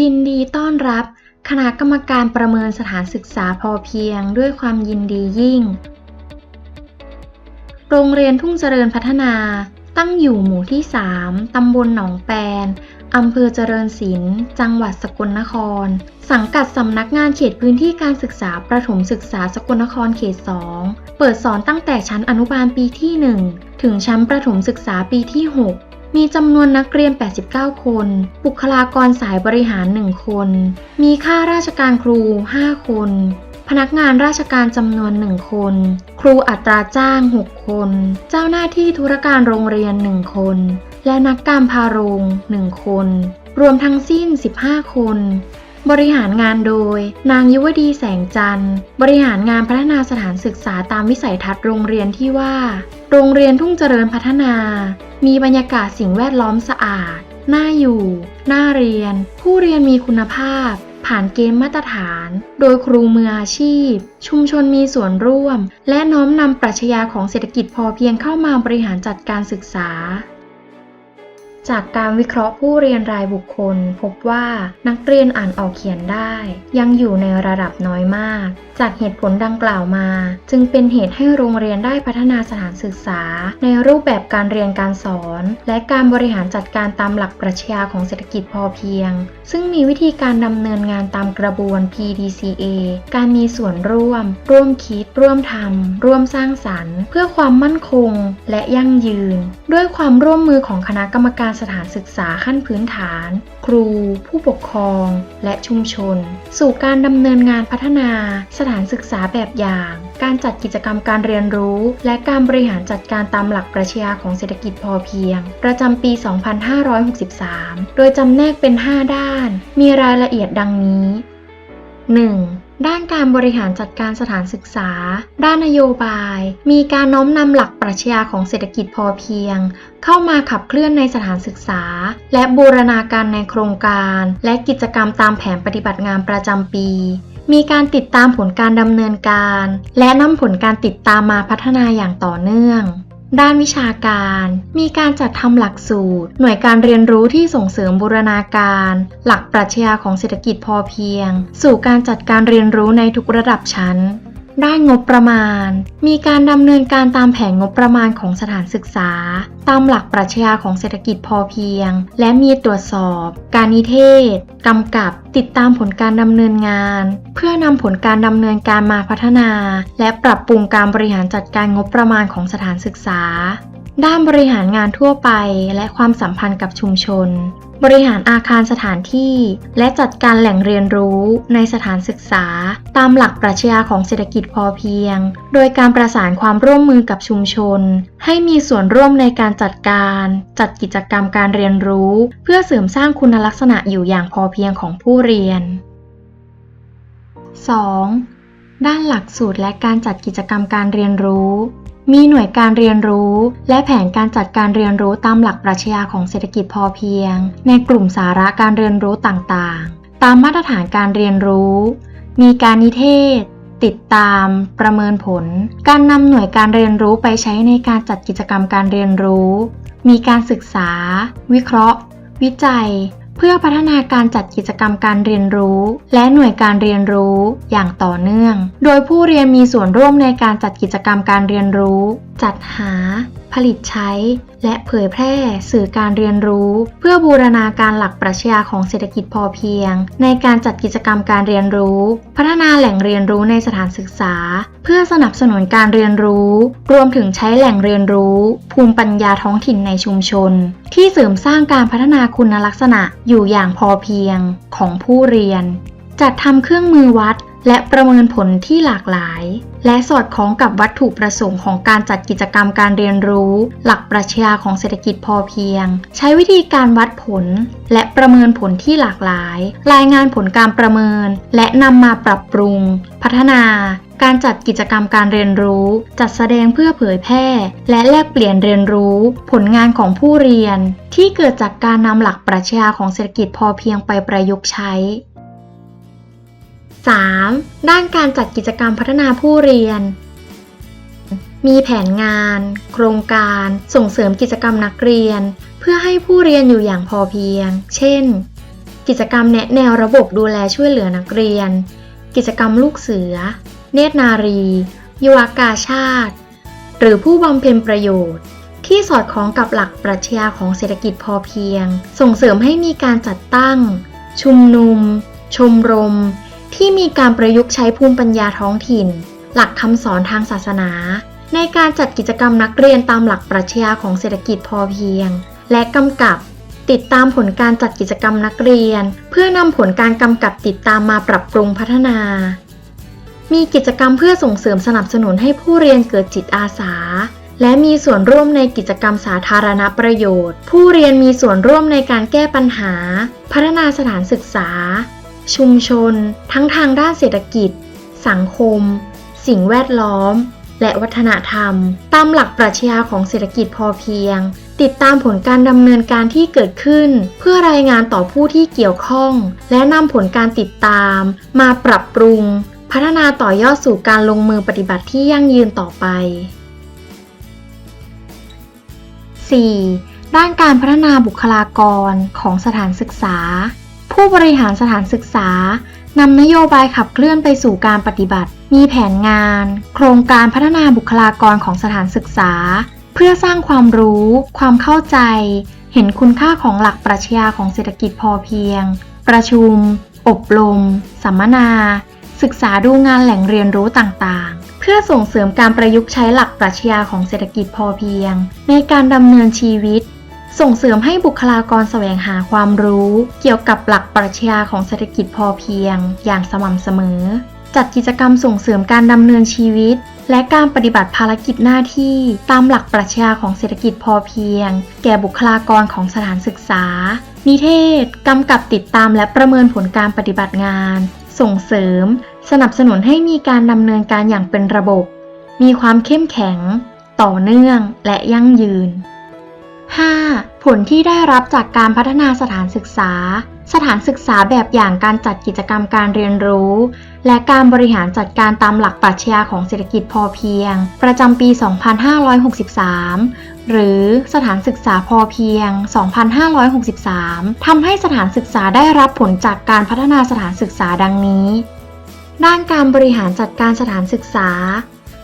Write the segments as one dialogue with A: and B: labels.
A: ยินดีต้อนรับคณะกรรมการประเมินสถานศึกษาพอเพียงด้วยความยินดียิ่ง โรงเรียนทุ่งเจริญพัฒนา ตั้งอยู่หมู่ที่ 3 ตำบลหนองแปน อำเภอเจริญศิลป์ จังหวัดสกลนคร สังกัดสำนักงานเขตพื้นที่การศึกษาประถมศึกษาสกลนครเขต 2 เปิดสอนตั้งแต่ชั้นอนุบาลปีที่ 1 ถึงชั้นประถมศึกษาปีที่ 6 มีจำนวนนักเรียน 89 คน บุคลากรสายบริหาร 1 คน มีข้าราชการครู 5 คน พนักงานราชการจำนวน 1 คน ครูอัตราจ้าง 6 คน เจ้าหน้าที่ธุรการโรงเรียน 1 คน และนักการพาโรง 1 คน รวมทั้งสิ้น 15 คน บริหารงานโดย นางยุวดีแสงจันทร์ บริหารงานพัฒนาสถานศึกษาตามวิสัยทัศน์โรงเรียนที่ว่า โรงเรียนทุ่งเจริญพัฒนา มีบรรยากาศสิ่งแวดล้อมสะอาด น่าอยู่ น่าเรียน ผู้เรียนมีคุณภาพ ผ่านเกณฑ์มาตรฐาน โดยครูมืออาชีพ ชุมชนมีส่วนร่วม และน้อมนำปรัชญาของเศรษฐกิจพอเพียงเข้ามาบริหารจัดการศึกษา จากการวิเคราะห์ผู้เรียนรายบุคคล พบว่านักเรียนอ่านออกเขียนได้ ยังอยู่ในระดับน้อยมาก จากเหตุผลดังกล่าวมา จึงเป็นเหตุให้โรงเรียนได้พัฒนาสถานศึกษา ในรูปแบบการเรียนการสอน และการบริหารจัดการตามหลักปรัชญาของเศรษฐกิจพอเพียง ซึ่งมีวิธีการดำเนินงานตามกระบวน PDCA การมีส่วนร่วม ร่วมคิด ร่วมทำร่วมสร้างสรรค์ เพื่อความมั่นคง และยั่งยืน ด้วยความร่วมมือของคณะกรรมการสถานศึกษาขั้นพื้นฐาน ครู ผู้ปกครอง และชุมชน สู่การดำเนินงานพัฒนาสถานศึกษาแบบอย่าง การจัดกิจกรรมการเรียนรู้ และการบริหารจัดการตามหลักปรัชญาของเศรษฐกิจพอเพียง ประจำปี 2563 โดยจำแนกเป็น 5 ด้าน มีรายละเอียดดังนี้ 1. ด้านการบริหารจัดการสถานศึกษา ด้านนโยบาย มีการน้อมนำหลักปรัชญาของเศรษฐกิจพอเพียง เข้ามาขับเคลื่อนในสถานศึกษา และบูรณาการในโครงการ และกิจกรรมตามแผนปฏิบัติงานประจำปี มีการติดตามผลการดำเนินการ และนำผลการติดตามมาพัฒนาอย่างต่อเนื่อง ด้านวิชาการ มีการจัดทำหลักสูตร หน่วยการเรียนรู้ที่ส่งเสริมบูรณาการ หลักปรัชญาของเศรษฐกิจพอเพียง สู่การจัดการเรียนรู้ในทุกระดับชั้น ได้งบประมาณ มีการดำเนินการตามแผนงบประมาณของสถานศึกษา ตามหลักปรัชญาของเศรษฐกิจพอเพียง และมีตรวจสอบ การนิเทศกำกับติดตามผลการดำเนินงาน เพื่อนำผลการดำเนินการมาพัฒนา และปรับปรุงการบริหารจัดการงบประมาณของสถานศึกษา ด้านบริหารงานทั่วไปและความสัมพันธ์กับชุมชน บริหารอาคารสถานที่ และจัดการแหล่งเรียนรู้ในสถานศึกษา ตามหลักปรัชญาของเศรษฐกิจพอเพียง โดยการประสานความร่วมมือกับชุมชน ให้มีส่วนร่วมในการจัดการ จัดกิจกรรมการเรียนรู้ เพื่อเสริมสร้างคุณลักษณะอยู่อย่างพอเพียงของผู้เรียน 2. ด้านหลักสูตรและการจัดกิจกรรมการเรียนรู้ มีหน่วยการเรียนรู้ และแผนการจัดการเรียนรู้ตามหลักปรัชญาของเศรษฐกิจพอเพียง ในกลุ่มสาระการเรียนรู้ต่างๆ ตามมาตรฐานการเรียนรู้ มีการนิเทศ ติดตาม ประเมินผล การนำหน่วยการเรียนรู้ไปใช้ในการจัดกิจกรรมการเรียนรู้ มีการศึกษา วิเคราะห์ วิจัย เพื่อพัฒนาการจัดกิจกรรมการเรียนรู้ และหน่วยการเรียนรู้อย่างต่อเนื่อง โดยผู้เรียนมีส่วนร่วมในการจัดกิจกรรมการเรียนรู้จัดหา ผลิตใช้ และเผยแพร่สื่อการเรียนรู้ เพื่อบูรณาการหลักปรัชญาของเศรษฐกิจพอเพียง ในการจัดกิจกรรมการเรียนรู้ พัฒนาแหล่งเรียนรู้ในสถานศึกษา เพื่อสนับสนุนการเรียนรู้ รวมถึงใช้แหล่งเรียนรู้ ภูมิปัญญาท้องถิ่นในชุมชน ที่เสริมสร้างการพัฒนาคุณลักษณะอยู่อย่างพอเพียงของผู้เรียน จัดทำเครื่องมือวัด และประเมินผลที่หลากหลาย และสอดคล้องกับวัตถุประสงค์ของการจัดกิจกรรมการเรียนรู้ หลักปรัชญาของเศรษฐกิจพอเพียง ใช้วิธีการวัดผล และประเมินผลที่หลากหลาย รายงานผลการประเมิน และนำมาปรับปรุง พัฒนาการจัดกิจกรรมการเรียนรู้ จัดแสดงเพื่อเผยแพร่ และแลกเปลี่ยนเรียนรู้ ผลงานของผู้เรียน ที่เกิดจากการนำหลักปรัชญาของเศรษฐกิจพอเพียงไปประยุกต์ใช้ 3. ด้านการจัดกิจกรรมพัฒนาผู้เรียน มีแผนงาน โครงการ ส่งเสริมกิจกรรมนักเรียน เพื่อให้ผู้เรียนอยู่อย่างพอเพียง เช่น กิจกรรมแนะแนวระบบดูแลช่วยเหลือนักเรียน กิจกรรมลูกเสือ เนตรนารียุวกาชาติ หรือผู้บำเพ็ญประโยชน์ ที่สอดคล้องกับหลักปรัชญาของเศรษฐกิจพอเพียง ส่งเสริมให้มีการจัดตั้ง ชุมนุม ชมรม ที่มีการประยุกต์ใช้ภูมิปัญญาท้องถิ่น หลักคำสอนทางศาสนา ในการจัดกิจกรรมนักเรียนตามหลักปรัชญาของเศรษฐกิจพอเพียง และกำกับ ติดตามผลการจัดกิจกรรมนักเรียน เพื่อนำผลการกำกับติดตามมาปรับปรุงพัฒนา มีกิจกรรมเพื่อส่งเสริมสนับสนุนให้ผู้เรียนเกิดจิตอาสาและมีส่วนร่วมในกิจกรรมสาธารณประโยชน์ ผู้เรียนมีส่วนร่วมในการแก้ปัญหา พัฒนาสถานศึกษา ชุมชน ทั้งทางด้านเศรษฐกิจ สังคม สิ่งแวดล้อม และวัฒนธรรม ตามหลักปรัชญาของเศรษฐกิจพอเพียง ติดตามผลการดำเนินการที่เกิดขึ้น เพื่อรายงานต่อผู้ที่เกี่ยวข้อง และนำผลการติดตาม มาปรับปรุง พัฒนาต่อยอดสู่การลงมือปฏิบัติที่ยั่งยืนต่อไป 4. ด้านการพัฒนาบุคลากรของสถานศึกษา ผู้บริหารสถานศึกษานำนโยบายขับเคลื่อนไปสู่การปฏิบัติ มีแผนงาน โครงการพัฒนาบุคลากรของสถานศึกษา เพื่อสร้างความรู้ ความเข้าใจ เห็นคุณค่าของหลักปรัชญาของเศรษฐกิจพอเพียง ประชุม อบรม สัมมนา ศึกษาดูงานแหล่งเรียนรู้ต่างๆ เพื่อส่งเสริมการประยุกต์ใช้หลักปรัชญาของเศรษฐกิจพอเพียง ในการดำเนินชีวิต ส่งเสริมให้บุคลากรแสวงหาความรู้เกี่ยวกับหลักปรัชญาของเศรษฐกิจพอเพียง อย่างสม่ำเสมอ จัดกิจกรรมส่งเสริมการดำเนินชีวิต และการปฏิบัติภารกิจหน้าที่ตามหลักปรัชญาของเศรษฐกิจพอเพียง แก่บุคลากรของสถานศึกษา นิเทศ กำกับติดตามและประเมินผลการปฏิบัติงาน ส่งเสริม สนับสนุนให้มีการดำเนินการอย่างเป็นระบบ มีความเข้มแข็ง ต่อเนื่องและยั่งยืน 5. ผลที่ได้รับจากการพัฒนาสถานศึกษา สถานศึกษาแบบอย่างการจัดกิจกรรมการเรียนรู้ และการบริหารจัดการตามหลักปรัชญาของเศรษฐกิจพอเพียง ประจำปี 2563 หรือสถานศึกษาพอเพียง 2563 ทำให้สถานศึกษาได้รับผลจากการพัฒนาสถานศึกษาดังนี้ ด้านการบริหารจัดการสถานศึกษา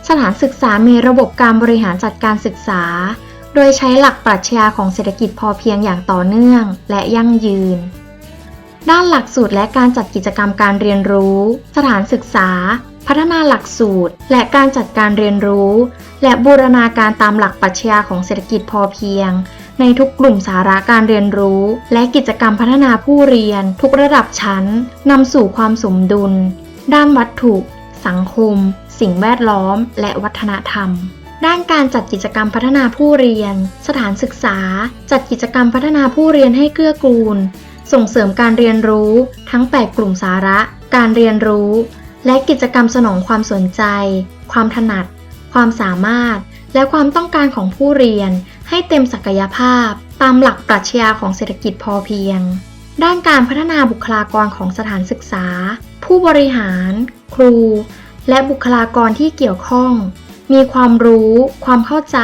A: สถานศึกษามีระบบการบริหารจัดการศึกษา โดยใช้หลักปรัชญาของเศรษฐกิจพอเพียงอย่างต่อเนื่องและยั่งยืน ด้านหลักสูตรและการจัดกิจกรรมการเรียนรู้ สถานศึกษา พัฒนาหลักสูตร และการจัดการเรียนรู้ และบูรณาการตามหลักปรัชญาของเศรษฐกิจพอเพียง ในทุกกลุ่มสาระการเรียนรู้ และกิจกรรมพัฒนาผู้เรียน ทุกระดับชั้นนำสู่ความสมดุล ด้านวัตถุ สังคม สิ่งแวดล้อม และวัฒนธรรม ด้านการจัดกิจกรรมพัฒนาผู้เรียน สถานศึกษา จัดกิจกรรมพัฒนาผู้เรียนให้เกื้อกูล ส่งเสริมการเรียนรู้ ทั้ง 8 กลุ่มสาระ การเรียนรู้ และกิจกรรมสนองความสนใจ ความถนัด ความสามารถ และความต้องการของผู้เรียน ให้เต็มศักยภาพ ตามหลักปรัชญาของเศรษฐกิจพอเพียง ด้านการพัฒนาบุคลากรของสถานศึกษา ผู้บริหาร ครูและบุคลากรที่เกี่ยวข้อง มีความรู้ ความเข้าใจ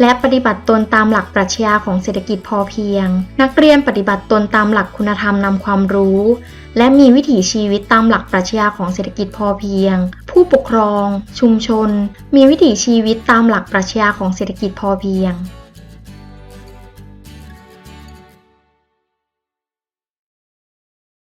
A: และปฏิบัติตนตามหลักปรัชญาของเศรษฐกิจพอเพียง นักเรียนปฏิบัติตนตามหลักคุณธรรมนำความรู้ และมีวิถีชีวิตตามหลักปรัชญาของเศรษฐกิจพอเพียง ผู้ปกครอง ชุมชน มีวิถีชีวิตตามหลักปรัชญาของเศรษฐกิจพอเพียง